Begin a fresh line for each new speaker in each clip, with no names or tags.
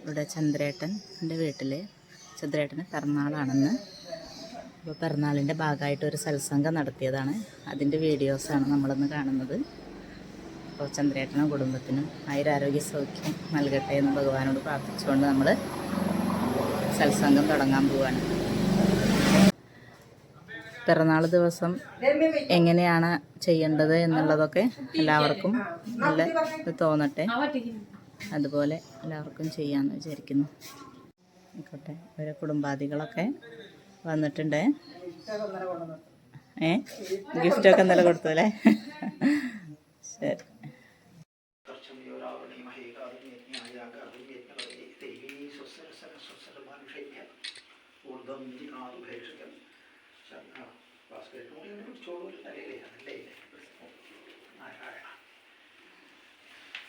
ഇവിടെ ചന്ദ്രേട്ടൻ എന്റെ വീട്ടിൽ ചന്ദ്രേട്ടന് പിറന്നാളാണെന്ന്. അപ്പോൾ പിറന്നാളിന്റെ ഭാഗമായിട്ട് ഒരു സത്സംഗം നടത്തിയതാണ്. അതിന്റെ വീഡിയോസാണ് നമ്മളിന്ന് കാണുന്നത്. അപ്പോൾ ചന്ദ്രേട്ടനും കുടുംബത്തിനും ആയുരാരോഗ്യ സൗഖ്യം നൽകട്ടെ എന്ന് ഭഗവാനോട് പ്രാർത്ഥിച്ചുകൊണ്ട് നമ്മൾ സത്സംഗം തുടങ്ങാൻ പോവാണ്. പിറന്നാൾ ദിവസം എങ്ങനെയാണ് ചെയ്യേണ്ടത് എന്നുള്ളതൊക്കെ എല്ലാവർക്കും നല്ല തോന്നട്ടെ. അതുപോലെ എല്ലാവർക്കും ചെയ്യാമെന്ന് വിചാരിക്കുന്നു. ആയിക്കോട്ടെ ഓരോ കുടുംബാദികളൊക്കെ വന്നിട്ടുണ്ട്. ഏ? ഗിഫ്റ്റൊക്കെ ഇന്നലെ കൊടുത്തു അല്ലേ? ശരി.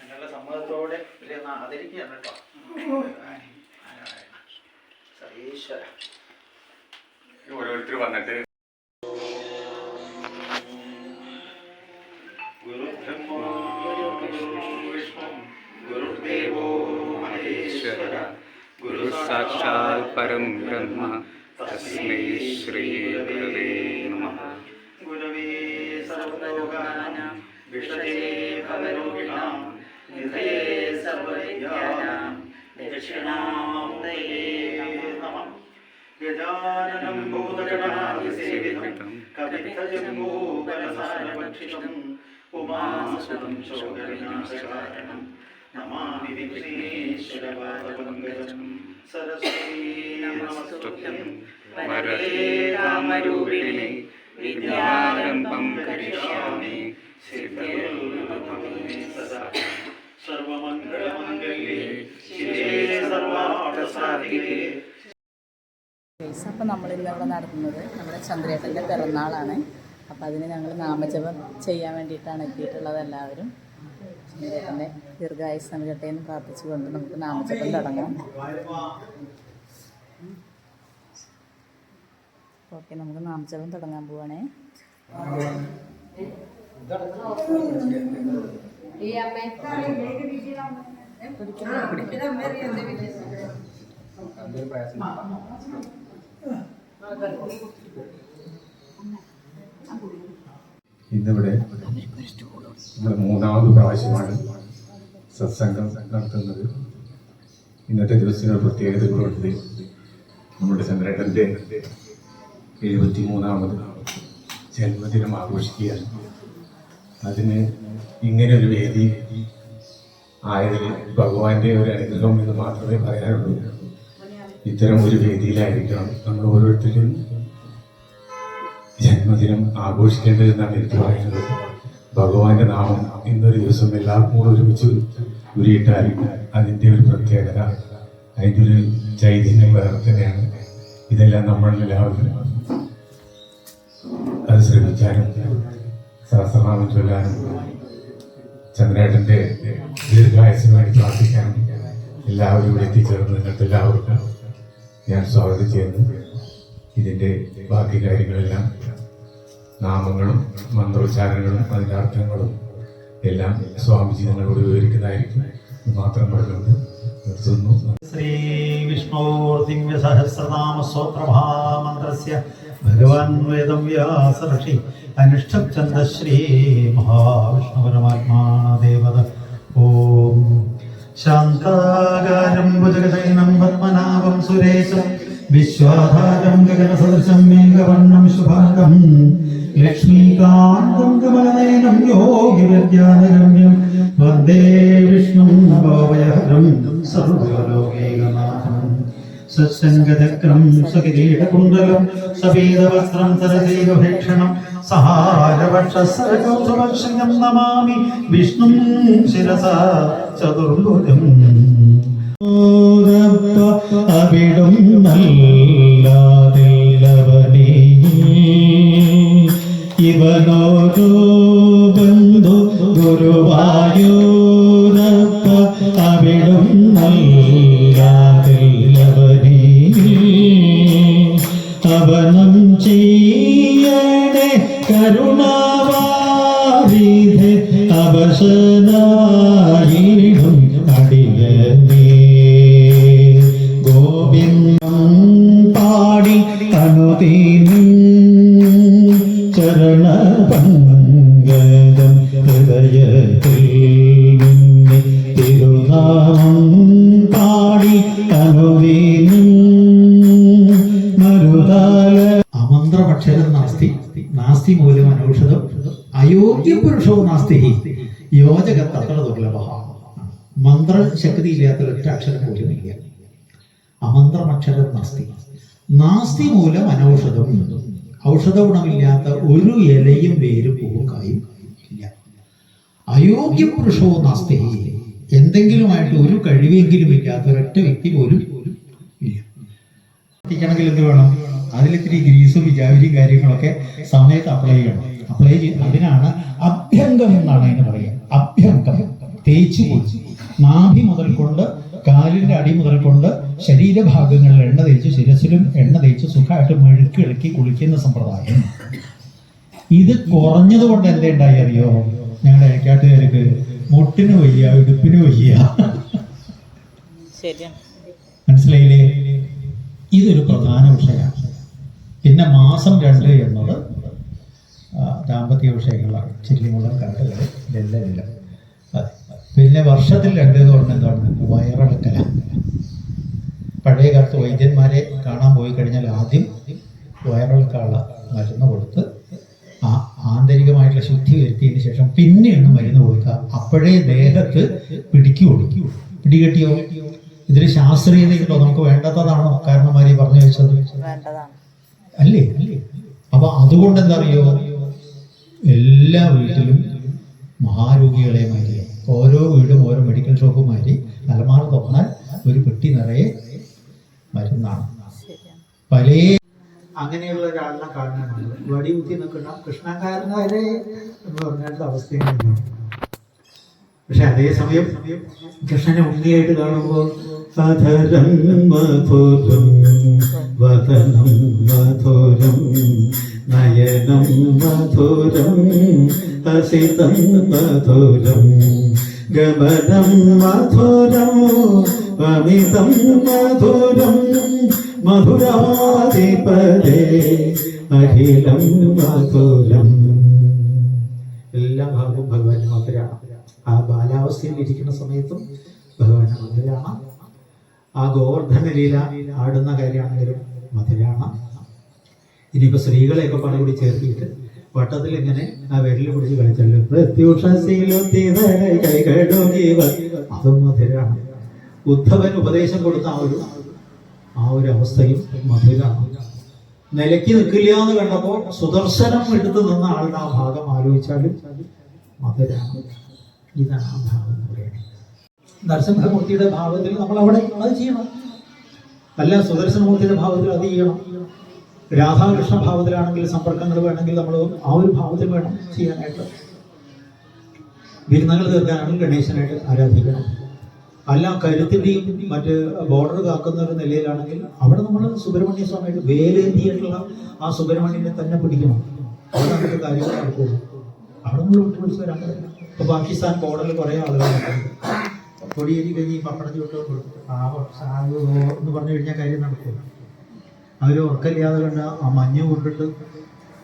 നിങ്ങളുടെ സമ്മതത്തോടെ ഇല്ലെന്ന് ആദരിക്കുകയാണ് കേട്ടോ. സർവേശ്വര
ഓരോരുത്തർ വന്നിട്ട് ഗുരു സാക്ഷാൽ പരം ബ്രഹ്മ തസ്മൈ ശ്രീ ഗുരവേ നമ.
ഗുരവേ സർവലോകാനാം വിഷയേ ഭവരോഗിണാം നിധയേ സർവവിദ്യാനാം ദക്ഷിണാമൂർത്തയേ നമഃ ഗജാനനം ഭൂതഗണാതിസേവിതം കവിതജംബൂകരസാരഭക്ഷിതം ഉമാസുതം ശോകവിനാശകാരണം നമാമി വിഘ്നേശ്വരപാദപങ്കജം സരസ്വതീ നമസ്തുഭ്യം
വരദേ കാമരൂപിണി വിദ്യാരംഭം കരിഷ്യാമി സിദ്ധിർഭവതി സദാ
സർവമംഗളമംഗല്യേ
നമ്മളിന്ന് ഇന്നിവിടെ നടത്തുന്നത് നമ്മുടെ ചന്ദ്രേട്ടന്റെ പിറന്നാളാണ്. അപ്പം അതിന് ഞങ്ങൾ നാമജപം ചെയ്യാൻ വേണ്ടിയിട്ടാണ് എത്തിയിട്ടുള്ളത് എല്ലാവരും. ചന്ദ്രേട്ടന്റെ ദീർഘായുസ് നൽകട്ടെ എന്ന് പ്രാർത്ഥിച്ചുകൊണ്ട് നമുക്ക് നാമജപം തുടങ്ങാം. ഓക്കെ നമുക്ക് നാമജപം തുടങ്ങാൻ പോവാണേ.
ഇന്നിവിടെ നമ്മുടെ മൂന്നാമത് പ്രാവശ്യമാണ് സത്സംഗം നടത്തുന്നത്. ഇന്നത്തെ ദിവസത്തിന് പ്രത്യേകതകളുണ്ട് നമ്മുടെ ചന്ദ്രേട്ടന്റെ എഴുപത്തി മൂന്നാമത് ജന്മദിനം ആഘോഷിക്കുകയാണ്. അതിന് ഇങ്ങനെ ഒരു വേദി ആയതിൽ ഭഗവാന്റെ ഒരു അനുഗ്രഹം എന്ന് മാത്രമേ പറയാനുള്ളൂ. ഇത്തരം ഒരു വേദിയിലായിരിക്കണം നമ്മൾ ഓരോരുത്തരും ജന്മദിനം ആഘോഷിക്കേണ്ടതെന്നാണ് എനിക്ക് പറയുന്നത്. ഭഗവാന്റെ നാമം ഇന്നൊരു ദിവസം എല്ലാവർക്കും കൂടെ ഒരുമിച്ച് ഉരിയിട്ടാൽ അതിന്റെ ഒരു പ്രത്യേകത അതിന്റെ ഒരു ചൈതന്യം വേറെ തന്നെയാണ് ഇതെല്ലാം നമ്മളെല്ലാവരും അത് ശ്രമിക്കാനും സഹസ്രനാമം ചൊല്ലാനും ചന്ദ്രേട്ടന്റെ വേണ്ടി പ്രാർത്ഥിക്കാനും എല്ലാവരും ഇവിടെ എത്തിച്ചേർന്ന് നിങ്ങൾക്ക് എല്ലാവർക്കും ഞാൻ സ്വാഗതം ചെയ്യുന്നു. ഇതിന്റെ ബാക്കി കാര്യങ്ങളെല്ലാം നാമങ്ങളും മന്ത്രോച്ചാരണങ്ങളും അതിന്റെ അർത്ഥങ്ങളും എല്ലാം സ്വാമിജി നിങ്ങളോട് വിവരിക്കുന്നതായിരിക്കും. മാത്രം പറഞ്ഞുകൊണ്ട്
ശ്രീ വിഷ്ണോർദിവ്യ സഹസ്രനാമസ്തോത്രമഹാമന്ത്രസ്യ ഭഗവാൻ വേദം വ്യാസർഷി അനുഷ്ഠഛന്ദ ശ്രീ മഹാവിഷ്ണുപരമാത്മാ ദേവത ഓം ശാന്താകാരം ഭുജഗതൈനം പത്മനാഭം സുരേശം വിശ്വാധാരം ഗഗനസദൃശം മേഘവർണം ശുഭാംഗം ലക്ഷ്മീകാന്തം കമലനയനം യോഗിവിദ്യാനഗമ്യം വന്ദേ സർവലോകൈകനാഥം സത്സംഗതക്രം സകിരീടകുണ്ടലം സപീതവസ്ത്രം സരസൈവഭേക്ഷണം സഹാരവക്ഷസരകൗസുവർഷകം നമാമി വിഷ്ണും ശിരസ ചതുർഭുജം. അവിടും നല്ലാതില്ലവനീ ഇവനോരോ ബന്ധു ഗുരുവായൂരപ്പ തണുതീനി
ചരണപങ്കജം ഹൃദയത്തിൽ നിന്നെ തിരുനാമം പാടി തണുതീനി മരുതാല
അമന്ത്രപക്ഷരം നാസ്തി നാസ്തി മൂലം അനൗഷധം അയോഗ്യ പുരുഷവും നാസ്തി യോജകത്തത്ര ദുർലഭ മന്ത്രശക്തി ഇല്ലാത്ത ഒറ്റ അക്ഷരം പോലും ഇല്ല അമന്ത്രമക്ഷരം നാസ്തി നാസ്തി മൂലം അനൗഷധം ഔഷധ ഗുണമില്ലാത്ത ഒരു ഇലയും വേരും പൂക്കായും ഇല്ല. അയോഗ്യ പുരുഷവും നാസ്തി. എന്തെങ്കിലുമായിട്ട് ഒരു കഴിവെങ്കിലും ഇല്ലാത്ത ഒരൊറ്റ വ്യക്തി പോലും എത്തിക്കണമെങ്കിൽ എന്ത് വേണം? അതിലിത്തിരി ഗ്രീസും വിചാരിയും കാര്യങ്ങളൊക്കെ സമയത്ത് അപ്ലൈ ചെയ്യണം. അപ്ലൈ ചെയ്ത് അതിനാണ് അഭ്യംഗം എന്നാണ് അതിന് പറയുക. അഭ്യംഗം. തേച്ചു പോയി നാഭി മുതൽ കൊണ്ട് കാലിന്റെ അടി മുതൽ കൊണ്ട് ശരീരഭാഗങ്ങളിൽ എണ്ണ തേച്ച് ശിരസിലും എണ്ണ തേച്ച് സുഖമായിട്ട് മെഴുക്ക് ഇളക്കി കുളിക്കുന്ന സമ്പ്രദായം. ഇത് കുറഞ്ഞതുകൊണ്ട് എന്തേ ഉണ്ടായി അറിയോ? ഞങ്ങളുടെ അയക്കാട്ടുകാർക്ക് മുട്ടിന് വയ്യ ഇടുപ്പിന് വയ്യ. മനസ്സിലായില്ലേ? ഇതൊരു പ്രധാന വിഷയമാണ് പിന്നെ മാസം രണ്ട് എന്നത് ദാമ്പത്യ വിഷയങ്ങളാണ്. ചില്ലിമുളം കാട്ടുകൾ ഇതെല്ലാം പിന്നെ വർഷത്തിൽ രണ്ട് എന്ന് പറഞ്ഞാൽ എന്താണ്? വയറിളക്കല പഴയ കാലത്ത് വൈദ്യന്മാരെ കാണാൻ പോയി കഴിഞ്ഞാൽ ആദ്യം വയറിളക്കാനുള്ള മരുന്ന് കൊടുത്ത് ആ ആന്തരികമായിട്ടുള്ള ശുദ്ധി വരുത്തിയതിന് ശേഷം പിന്നെയാണ് മരുന്ന് കൊടുക്കുക. അപ്പോഴേ ദേഹത്ത് പിടിക്കുള്ളൂ. പിടികെട്ടിയോ? ഇതിന് ശാസ്ത്രീയതയുണ്ടോ? നമുക്ക് വേണ്ടാത്തതാണോ കാരണന്മാരെ പറഞ്ഞു വെച്ചത്. അല്ലേ അല്ലേ? അപ്പൊ അതുകൊണ്ട് എന്താ അറിയോ എല്ലാ വീട്ടിലും മഹാരോഗികളെ മാതിരി ഓരോ വീടും ഓരോ മെഡിക്കൽ ഷോപ്പ് മാതിരി. അലമാറ തുറന്നാൽ ഒരു പെട്ടി നിറയെ മരുന്നാണ്. പല അങ്ങനെയുള്ള ഒരാളിനെ കാണാനാണ് വടി കുത്തി നിൽക്കുന്ന കൃഷ്ണകാരനാരെ എന്ന് പറഞ്ഞിട്ട് അവസ്ഥയാണ് പക്ഷെ അതേസമയം കൃഷ്ണനെ ഉണ്ണിയായിട്ട് കാണുമ്പോൾ
മധുരം വദനം മധുരം നയനം മധുരം ഹസിതം മധുരം. ഗമനം മധുരം അമിതം മധുരം മധുരാധിപതേ അഖിലം മധുരം.
എല്ലാ ഭാഗവും ഭഗവാൻ മധുരാണ് ആ ബാലാവസ്ഥയിൽ ഇരിക്കുന്ന സമയത്തും ഭഗവാൻ മധുരാണ് ആ ഗോവർദ്ധന ലീല ആടുന്ന കാര്യമാണെങ്കിലും മധുരാണ് ഇനിയിപ്പോ സ്ത്രീകളെയൊക്കെ പണി കൂടി ചേർത്തിട്ട് വട്ടത്തിൽ ഇങ്ങനെ ആ വിരൽ പിടിച്ച് കളിച്ചല്ലോ. അതും ഉദ്ധവൻ ഉപദേശം കൊടുത്ത ആ ഒരു ആ ഒരു അവസ്ഥയും മധുരാണ്. നിലയ്ക്ക് നിൽക്കില്ല എന്ന് കണ്ടപ്പോൾ സുദർശനം എടുത്തു നിന്ന ആളുടെ ആ ഭാഗം ആലോചിച്ചാലും മധുരാണ്. ഇതാണ് ആ ഭാഗം എന്ന് പറയുന്നത്. നരസിംഹമൂർത്തിയുടെ ഭാവത്തിൽ നമ്മൾ അവിടെ അത് ചെയ്യണം. അല്ല സുദർശനമൂർത്തിയുടെ ഭാവത്തിൽ അത് ചെയ്യണം. രാധാകൃഷ്ണ ഭാവത്തിലാണെങ്കിൽ സമ്പർക്കങ്ങൾ വേണമെങ്കിൽ നമ്മൾ ആ ഒരു ഭാവത്തിൽ വേണം ചെയ്യാനായിട്ട്. വിരുന്നുകൾ തീർക്കാനാണെങ്കിൽ ഗണേശനായിട്ട് ആരാധിക്കണം. അല്ല കരുത്തിന്റെയും മറ്റ് ബോർഡർ കാക്കുന്ന ഒരു നിലയിലാണെങ്കിൽ അവിടെ നമ്മൾ സുബ്രഹ്മണ്യ സ്വാമിയുടെ വേലേന്തിയായിട്ടുള്ള ആ സുബ്രഹ്മണ്യനെ തന്നെ പിടിക്കണം. അവിടെ നമുക്ക് കാര്യങ്ങൾ നടക്കുള്ളൂ. അവിടെ നമ്മൾ വിട്ടു പിടിച്ച് വരാൻ പറ്റില്ല ഇപ്പൊ പാകിസ്ഥാൻ ബോർഡറിൽ കുറെ ആളുകളുണ്ട് കൊടിയേരി കഴിഞ്ഞ് ഈ വിട്ടു എന്ന് പറഞ്ഞു കഴിഞ്ഞാൽ കാര്യം നടക്കും അവർ ഉറക്കമില്ലാതെ കണ്ട ആ മഞ്ഞ് കൊണ്ടിട്ട്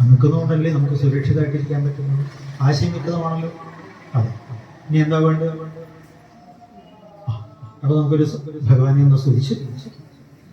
നിൽക്കുന്നതുകൊണ്ടല്ലേ നമുക്ക് സുരക്ഷിതമായിട്ടിരിക്കാൻ പറ്റുന്നത്? ആശയം ആശയമിക്കതമാണല്ലോ. അതെ. ഇനി എന്താ വേണ്ടത്? അപ്പോൾ അപ്പൊ നമുക്കൊരു ഭഗവാനെ ഒന്ന് സ്തുതിച്ച്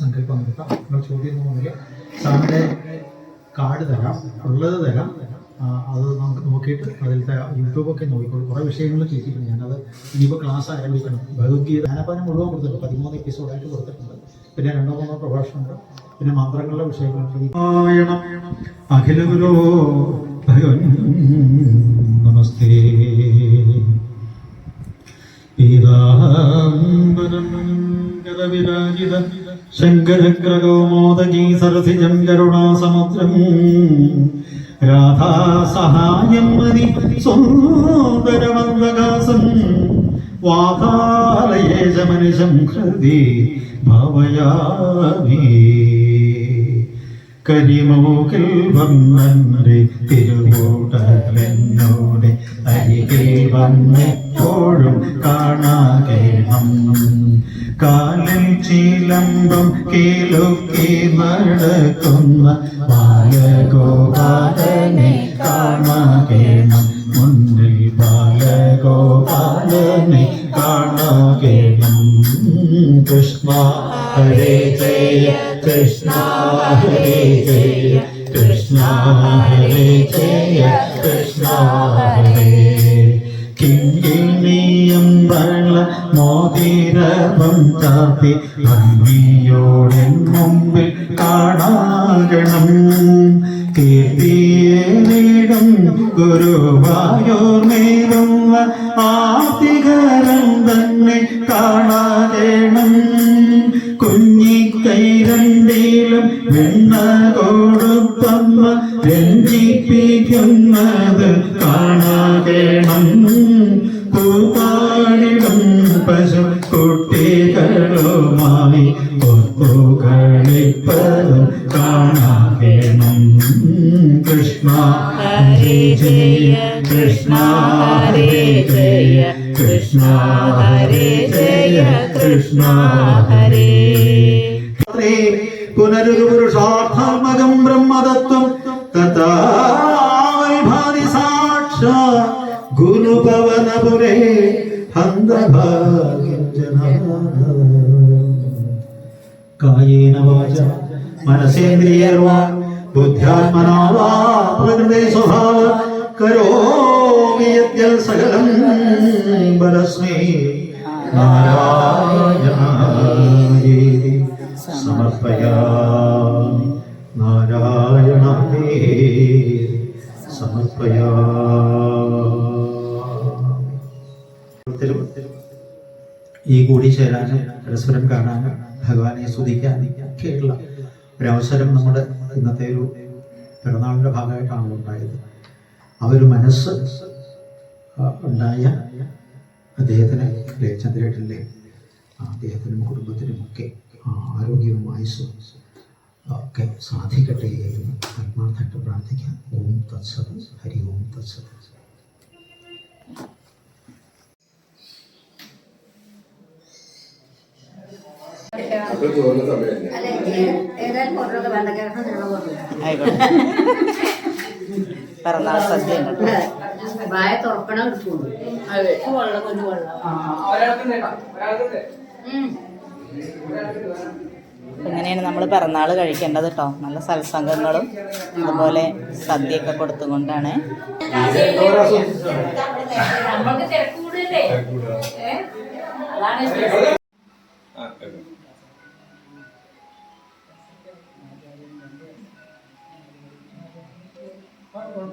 സങ്കല്പം നമ്മൾ ചോദ്യം ഒന്നുമില്ല. സാറിന്റെ കാർഡ് തരാം. ഉള്ളത് തരാം. അത് നമുക്ക് നോക്കിയിട്ട് അതിലത്തെ യൂട്യൂബൊക്കെ നോക്കിക്കോളൂ. കുറേ വിഷയങ്ങൾ ചെയ്തിട്ടുണ്ട് ഞാനത് ഇനിയിപ്പോൾ ക്ലാസ് ആരംഭിക്കണം. ഭഗവത്ഗീത ഞാനപ്പം മുഴുവൻ കൊടുത്തിട്ടുണ്ട്. പതിമൂന്ന് എപ്പിസോഡായിട്ട് കൊടുത്തിട്ടുണ്ട്. പിന്നെ രണ്ടോ മൂന്നോ പ്രഭാഷണമുണ്ട് പിന്നെ മന്ത്രങ്ങളുടെ വിഷയങ്ങളുണ്ട്
അഖില ഗുരോ ഭഗവൻ നമസ്തേ. ശങ്കരഗ്രഗോമോദകീ സരസിജം കരുണാസമുദ്രം രാധാസഹായം മതി സുന്ദരമന്ദകാസം വാതാലയേശമനിശം ഹൃദി ഭവയാമി. കരിമൂക്കിൽ വന്നന്റെ തിരുവോടലെന്നോടെ അരികിൽ വന്നെപ്പോഴും കാണാകേണം
കാലിൽ ചീലമ്പം കേലൊക്കെ നടക്കുന്ന ബാലഗോപാലനെ കാണാകേണം മുന്നിൽ ബാലഗോപാലനെ കാണാകേണം കൃഷ്ണ ഹരേ ജയ കൃഷ്ണ ഹരേ ജയ. കൃഷ്ണ ഹരേ ജയ കൃഷ്ണ ഹരേ. കിങ്ങിണിയും വെള്ള മോതിരവം താത്തി ഭംഗിയോടെ മുമ്പിൽ കാണാകണം. കീർത്തിയേറിടും ഗുരുവായൂർമേലുള്ള ആദികരം തന്നെ കാണാകണം. കുഞ്ഞിക്കൈരണ്ടിലും വെണ്ണ കൊടുപ്പമ്മ രഞ്ജിപ്പിക്കുന്നത് കാണാകേണം പൂപ്പാടിടും പശു കുട്ടികളുമായി ഒത്തുകളിപ്പതും കാണാകണം കൃഷ്ണ ഹരേ ജയ. കൃഷ്ണ ഹരേ ജയ. കൃഷ്ണ ഹരേ ജയ. കൃഷ്ണ ഹരേ. പുനരൊരു ബ്രഹ്മതത്വം തഥാവിഭാതി സാക്ഷ ഗുരുപവനപുരേ ഹന്തഭാഗ്യം കായേന വാച മനസേന്ദ്രിയർവാ ബുദ്ധ്യാത്മനാ വാ പ്രകൃതി സ്വഭാവ കരോമി യദ്യൽ സകലം ബലസ്മേ. നാരായണ സമർപ്പയാമി കൂടിച്ചേരാനും പരസ്പരം കാണാനും ഭഗവാനെ സ്തുതിക്കാനും ഒക്കെയുള്ള ഒരവസരം നമ്മുടെ ഇന്നത്തെ ഒരു പിറന്നാളിന്റെ ഭാഗമായിട്ടാണ് ഉണ്ടായത്. ആ ഒരു മനസ്സ് ഉണ്ടായ അദ്ദേഹത്തിന് അല്ലേ ചന്ദ്രേട്ടന്റെ അദ്ദേഹത്തിനും കുടുംബത്തിനും ഒക്കെ ആരോഗ്യവും ആയുസ്സും ഒക്കെ സാധിക്കട്ടെ എന്ന് ആത്മാർത്ഥമായിട്ട് പ്രാർത്ഥിക്കാം. ഓം തത്സത് ഹരി ഓം തത്സത്
ആയിക്കോട്ടെ പിറന്നാൾ സദ്യ.
വായ തുറക്കണം എടുക്കുള്ളൂ വെള്ളം കൊണ്ട് വെള്ളം.
അപ്പൊ ഇങ്ങനെയാണ് നമ്മൾ പിറന്നാൾ കഴിക്കേണ്ടത് കേട്ടോ. നല്ല സത്സംഗങ്ങളും അതുപോലെ സദ്യയൊക്കെ കൊടുത്തുകൊണ്ടാണ്.
നമ്മൾക്ക്